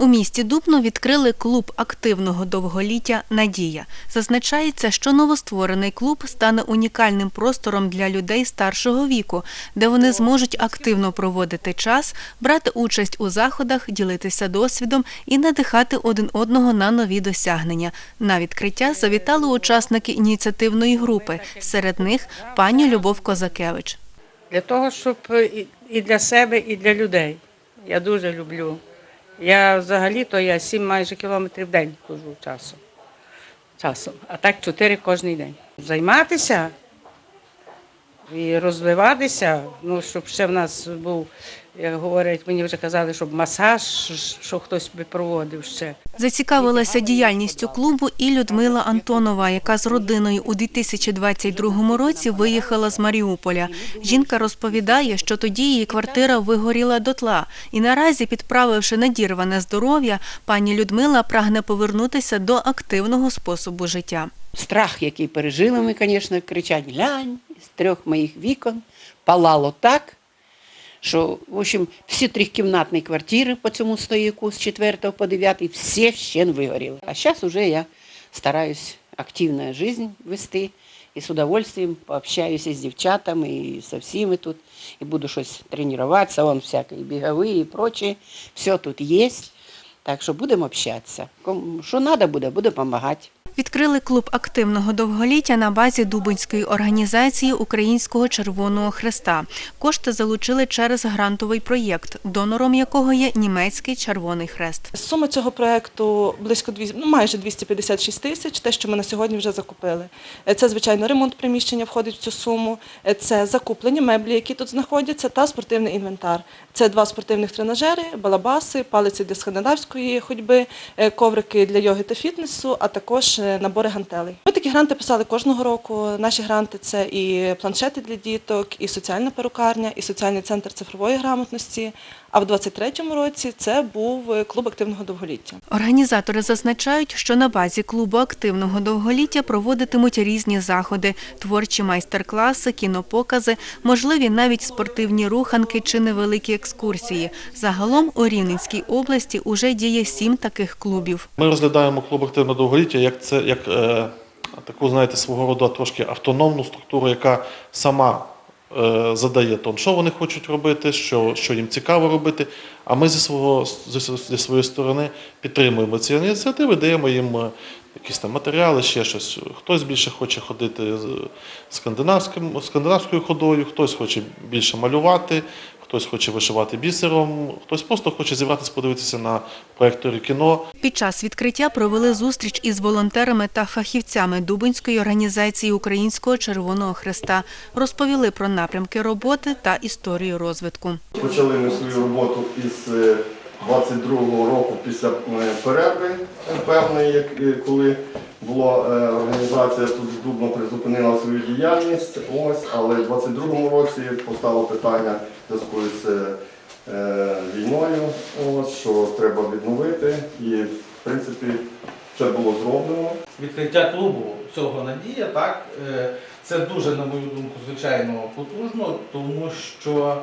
У місті Дубно відкрили клуб активного довголіття Надія. Зазначається, що новостворений клуб стане унікальним простором для людей старшого віку, де вони зможуть активно проводити час, брати участь у заходах, ділитися досвідом і надихати один одного на нові досягнення. На відкриття завітали учасники ініціативної групи. Серед них пані Любов Козакевич. Для того, щоб і- для себе, і для людей. Я дуже люблю. Я взагалі-то я сім майже кілометрів в день хожу часом. часом. А так чотири кожен день. Займатися і розвиватися, ну, щоб ще в нас був, як говорять, мені вже казали, щоб масаж, що хтось би проводив ще. Зацікавилася діяльністю клубу і Людмила Антонова, яка з родиною у 2022 році виїхала з Маріуполя. Жінка розповідає, що тоді її квартира вигоріла дотла, і наразі, підправивши надірване здоров'я, пані Людмила прагне повернутися до активного способу життя. Страх, який пережили ми, звісно, кричать глянь з трьох моїх вікон, палало так, що, в общем, всі трьохкімнатні квартири по цьому стояку з 4 по 9 всі ще вигоріли. А зараз вже я стараюсь активну життя вести і з удовольствием пообщаюся з дівчатами і со всіми тут, і буду щось тренуватися, вон всякі бігові, і прочее. Все тут є. Так що будемо общатися. Що треба буде, буде допомагати. Відкрили клуб активного довголіття на базі Дубинської організації Українського Червоного Хреста. Кошти залучили через грантовий проєкт, донором якого є німецький Червоний Хрест. Сума цього проекту близько 200, ну, майже 256 тисяч, те, що ми на сьогодні вже закупили. Е, Це, звичайно, ремонт приміщення входить в цю суму, Е, це закуплені меблі, які тут знаходяться, та спортивний інвентар. Це два спортивних тренажери, балабаси, палиці для скандинавської ходьби, е, коврики для йоги та фітнесу, а також набори гантелей. Ми такі гранти писали кожного року. Наші гранти це і планшети для діток, і соціальна перукарня, і соціальний центр цифрової грамотності. А в 23-му році це був е, клуб активного довголіття. Організатори зазначають, що на базі клубу активного довголіття проводитимуть різні заходи, творчі майстер-класи, кінопокази, можливі навіть спортивні руханки чи невеликі екскурсії. Загалом у Рівненській області уже діє сім таких клубів. Ми розглядаємо клуб активного довголіття як це як е, таку, знаєте, свого роду трошки автономну структуру, яка сама задає тон, що вони хочуть робити, що, що їм цікаво робити. А ми зі свого зі, зі своєї сторони підтримуємо ці ініціативи, даємо їм е, якісь там матеріали, ще щось. Хтось більше хоче ходити з скандинавським, скандинавською ходою, хтось хоче більше малювати, хтось хоче вишивати бісером, хтось просто хоче зібратися, подивитися на проекторі кіно. Під час відкриття провели зустріч із волонтерами та фахівцями Дубинської організації Українського Червоного Хреста. Розповіли про напрямки роботи та історію розвитку. Почали ми свою роботу із е, 22-го року після е, перерви е, певної, як- е, коли була е, організація тут Дубно призупинила свою діяльність. Ось, але в 22-му році постало питання зв'язку з е, війною, ось, що треба відновити. І в принципі це було зроблено. відкриття клубу цього Надія, так, е, це дуже, на мою думку, звичайно, потужно, тому що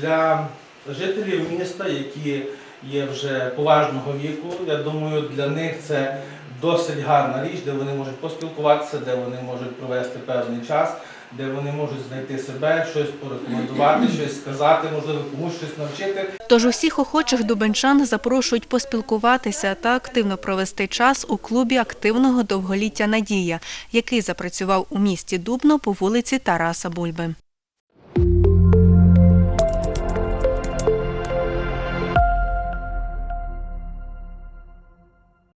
для жителів міста, які є вже поважного віку, я думаю, для них це досить гарна річ, де вони можуть поспілкуватися, де вони можуть провести певний час, де вони можуть знайти себе, щось порекомендувати, щось сказати, можливо, комусь щось навчити. Тож усіх охочих дубенчан запрошують поспілкуватися та активно провести час у клубі активного довголіття Надія, який запрацював у місті Дубно по вулиці Тараса Бульби.